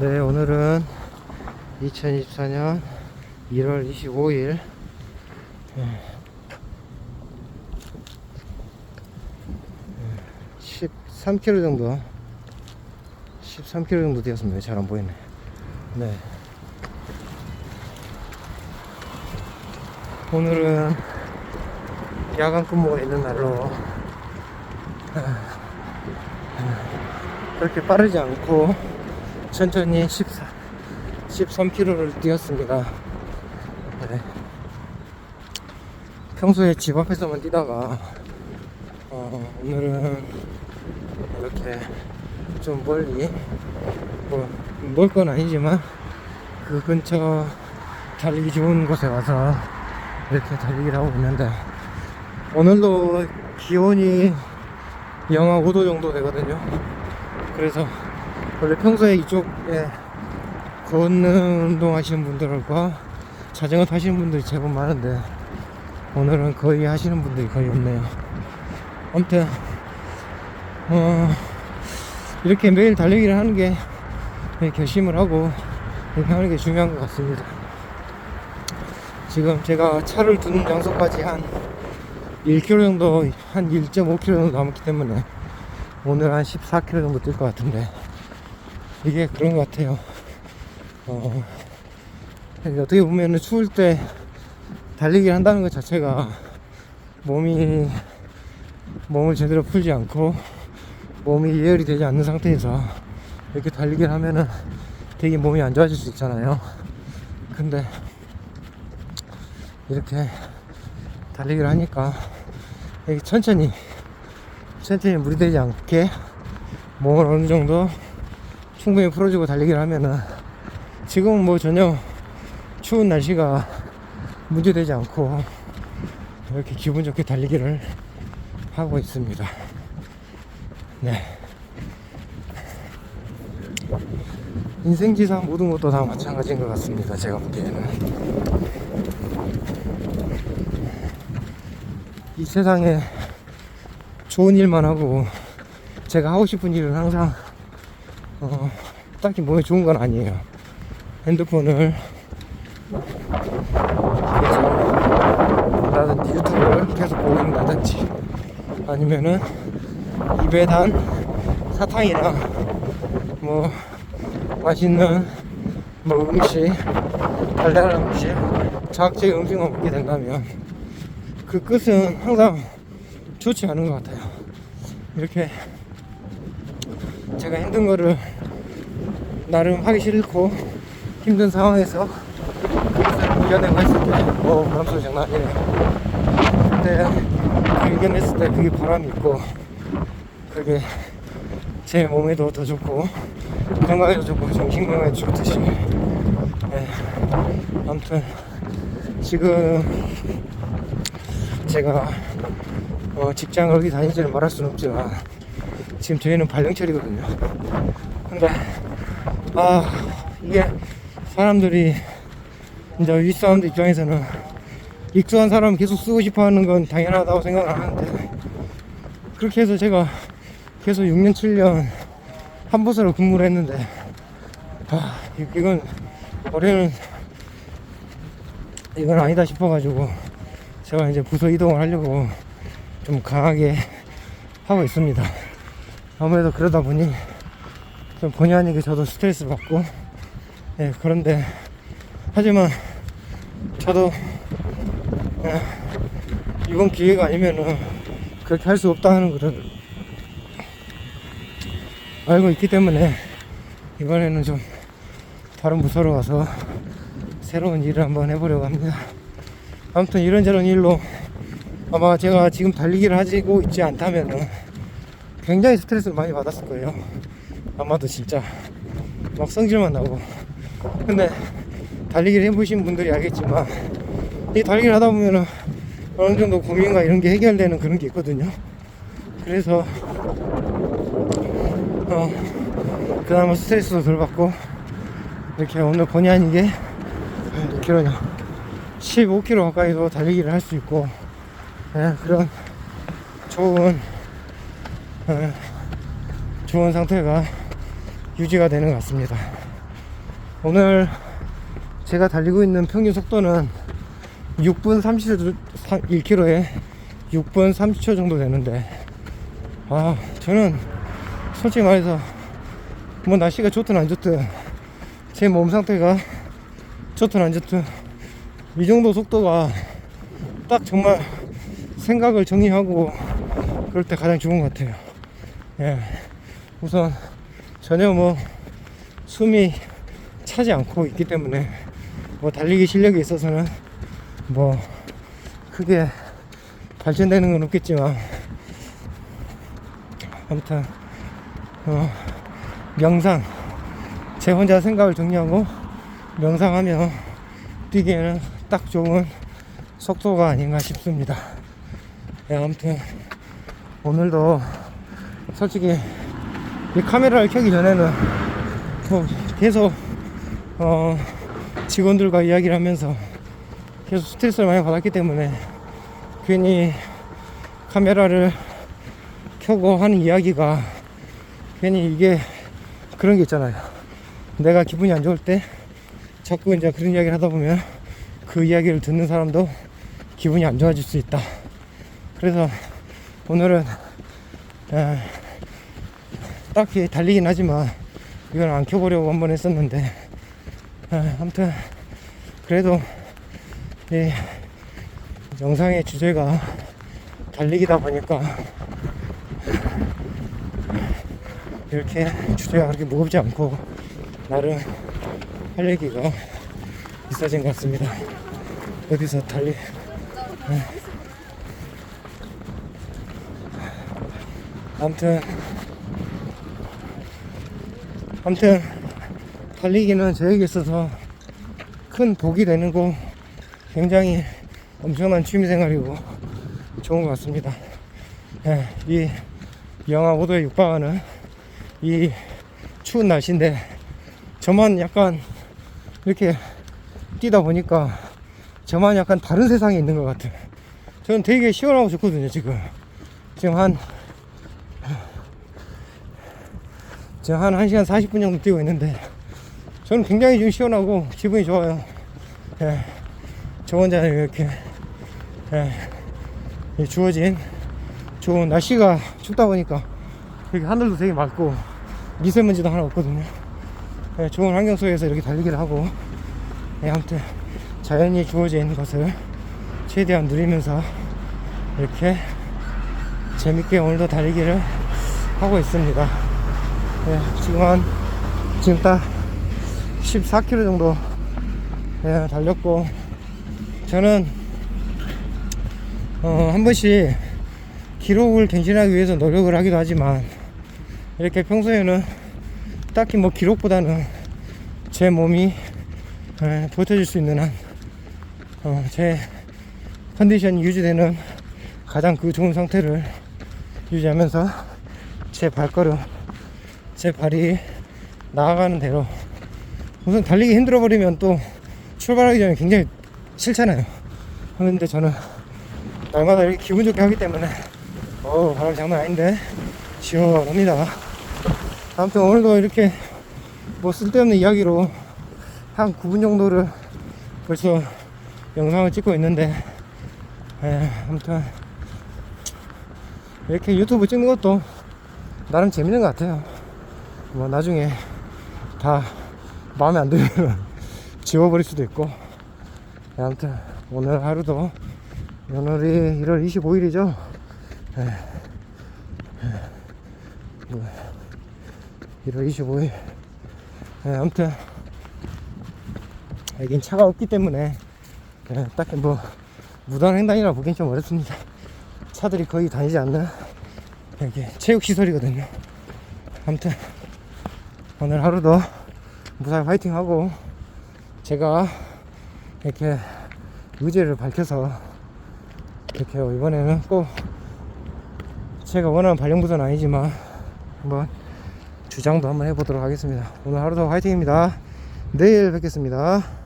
네, 오늘은 2024년 1월 25일 13km 정도 13km 정도 되었습니다. 잘 안 보이네. 네. 오늘은 야간 근무가 있는 날로 그렇게 빠르지 않고 천천히 14, 13km를 뛰었습니다. 네. 평소에 집 앞에서만 뛰다가 어, 오늘은 이렇게 좀 멀리 뭐 멀 건 아니지만 그 근처 달리기 좋은 곳에 와서 이렇게 달리기를 하고 있는데 오늘도 기온이 영하 5도 정도 되거든요. 그래서 원래 평소에 이쪽에 걷는 운동 하시는 분들과 자전거 타시는 분들이 제법 많은데 오늘은 거의 하시는 분들이 거의 없네요. 아무튼 어 이렇게 매일 달리기를 하는 게 결심을 하고 이렇게 하는 게 중요한 것 같습니다. 지금 제가 차를 두는 장소까지 한 1km 정도, 한 1.5km 정도 남았기 때문에 오늘 한 14km 정도 뛸 것 같은데 이게 그런 것 같아요. 어, 어떻게 보면은 추울 때 달리기를 한다는 것 자체가 몸이 몸을 제대로 풀지 않고 몸이 예열이 되지 않는 상태에서 이렇게 달리기를 하면은 되게 몸이 안 좋아질 수 있잖아요. 근데 이렇게 달리기를 하니까 이렇게 천천히 천천히 무리되지 않게 몸을 어느 정도 충분히 풀어주고 달리기를 하면은 지금은 뭐 전혀 추운 날씨가 문제되지 않고 이렇게 기분 좋게 달리기를 하고 있습니다. 네. 인생지상 모든 것도 다 마찬가지인 것 같습니다. 제가 보기에는. 이 세상에 좋은 일만 하고 제가 하고 싶은 일은 항상 어, 딱히 몸에 좋은 건 아니에요. 핸드폰을 본다든지 유튜브를 계속 보고 있다든지 아니면은 입에 단 사탕이나 뭐 맛있는 뭐 음식 달달한 음식 자극적인 음식만 먹게 된다면 그 끝은 항상 좋지 않은 것 같아요. 이렇게 제가 힘든 거를 나름 하기 싫고 힘든 상황에서 그것을 이겨내고 했을 때, 어, 바람소리 장난 아니네. 그때 그 이겨냈을 때 그게 보람이 있고, 그게 제 몸에도 더 좋고, 건강에도 좋고, 정신 건강에도 좋듯이. 네. 아무튼, 지금 제가 어, 직장을 다니지는 말할 수는 없지만 지금 저희는 발령철이거든요. 근데 아 이게 사람들이 이제 윗사람들 입장에서는 익숙한 사람 계속 쓰고 싶어하는 건 당연하다고 생각을 하는데 그렇게 해서 제가 계속 6년 7년 한 부서로 근무를 했는데 아 이건 올해는 이건 아니다 싶어가지고 제가 이제 부서 이동을 하려고 좀 강하게 하고 있습니다. 아무래도 그러다 보니 좀 본의 아니게 저도 스트레스를 받고 예, 그런데 하지만 저도 예, 이번 기회가 아니면은 그렇게 할 수 없다는 것을 알고 있기 때문에 이번에는 좀 다른 부서로 가서 새로운 일을 한번 해보려고 합니다. 아무튼 이런저런 일로 아마 제가 지금 달리기를 하고 있지 않다면 굉장히 스트레스를 많이 받았을 거예요. 아마도 진짜 막 성질만 나고. 근데 달리기를 해보신 분들이 알겠지만 이 달리기를 하다 보면은 어느 정도 고민과 이런 게 해결되는 그런 게 있거든요. 그래서 어 그나마 스트레스도 덜 받고 이렇게 오늘 본의 아니게 몇 킬로냐 15km 가까이도 달리기를 할 수 있고 예, 그런 좋은 예, 좋은 상태가 유지가 되는 것 같습니다. 오늘 제가 달리고 있는 평균 속도는 6분 30초 1km에 6분 30초 정도 되는데 아 저는 솔직히 말해서 뭐 날씨가 좋든 안 좋든 제 몸 상태가 좋든 안 좋든 이 정도 속도가 딱 정말 생각을 정리하고 그럴 때 가장 좋은 것 같아요. 예. 우선 전혀 뭐 숨이 차지 않고 있기 때문에 뭐 달리기 실력에 있어서는 뭐 크게 발전되는 건 없겠지만 아무튼 어 명상 제 혼자 생각을 정리하고 명상하며 뛰기에는 딱 좋은 속도가 아닌가 싶습니다. 예, 아무튼 오늘도 솔직히 이 카메라를 켜기 전에는 뭐 계속 어 직원들과 이야기를 하면서 계속 스트레스를 많이 받았기 때문에 괜히 카메라를 켜고 하는 이야기가 괜히 이게 그런 게 있잖아요. 내가 기분이 안 좋을 때 자꾸 이제 그런 이야기를 하다 보면 그 이야기를 듣는 사람도 기분이 안 좋아질 수 있다. 그래서 오늘은 에, 딱히 달리긴 하지만 이건 안 켜보려고 한 번 했었는데 에, 아무튼 그래도 이 영상의 주제가 달리기다 보니까 이렇게 주제가 그렇게 무겁지 않고 나름 할 얘기가 있어진 것 같습니다. 여기서 달리 네. 아무튼 아무튼 달리기는 저에게 있어서 큰 복이 되는 거 굉장히 엄청난 취미생활이고 좋은 것 같습니다. 예, 이 영하 5도에 육박하는 이 추운 날씨인데 저만 약간 이렇게 뛰다 보니까 저만 약간 다른 세상에 있는 것 같아요. 저는 되게 시원하고 좋거든요, 지금. 지금 한, 지금 한 1시간 40분 정도 뛰고 있는데, 저는 굉장히 지금 시원하고 기분이 좋아요. 예. 저 혼자 이렇게, 예. 이 주어진 좋은 날씨가 춥다 보니까, 여기 하늘도 되게 맑고, 미세먼지도 하나 없거든요. 예, 좋은 환경 속에서 이렇게 달리기를 하고, 예, 아무튼, 자연이 주어진 것을 최대한 누리면서 이렇게 재밌게 오늘도 달리기를 하고 있습니다. 예, 지금 한 지금 딱 14km 정도 예, 달렸고 저는 어, 한 번씩 기록을 갱신하기 위해서 노력을 하기도 하지만 이렇게 평소에는 딱히 뭐 기록보다는 제 몸이 예, 버텨줄 수 있는 한 어, 제 컨디션이 유지되는 가장 그 좋은 상태를 유지하면서 제 발걸음, 제 발이 나아가는 대로 우선 달리기 힘들어 버리면 또 출발하기 전에 굉장히 싫잖아요. 그런데 저는 날마다 이렇게 기분 좋게 하기 때문에 어 바람 장난 아닌데 시원합니다. 아무튼 오늘도 이렇게 뭐 쓸데없는 이야기로 한 9분 정도를 벌써 영상을 찍고 있는데 에, 아무튼 이렇게 유튜브 찍는 것도 나름 재밌는 것 같아요 뭐 나중에 다 마음에 안 들면 지워버릴 수도 있고. 예, 아무튼 오늘 하루도 오늘이 1월 25일이죠? 뭐 1월 25일. 예, 아무튼 여긴 차가 없기 때문에 예, 딱히 뭐 무단 횡단이라 보기엔 좀 어렵습니다. 차들이 거의 다니지 않는 여기 체육시설이거든요. 아무튼 오늘 하루도 무사히 화이팅 하고 제가 이렇게 의지를 밝혀서 이렇게 이번에는 꼭 제가 원하는 발령부서는 아니지만 한번 주장도 한번 해보도록 하겠습니다. 오늘 하루도 화이팅입니다. 내일 뵙겠습니다.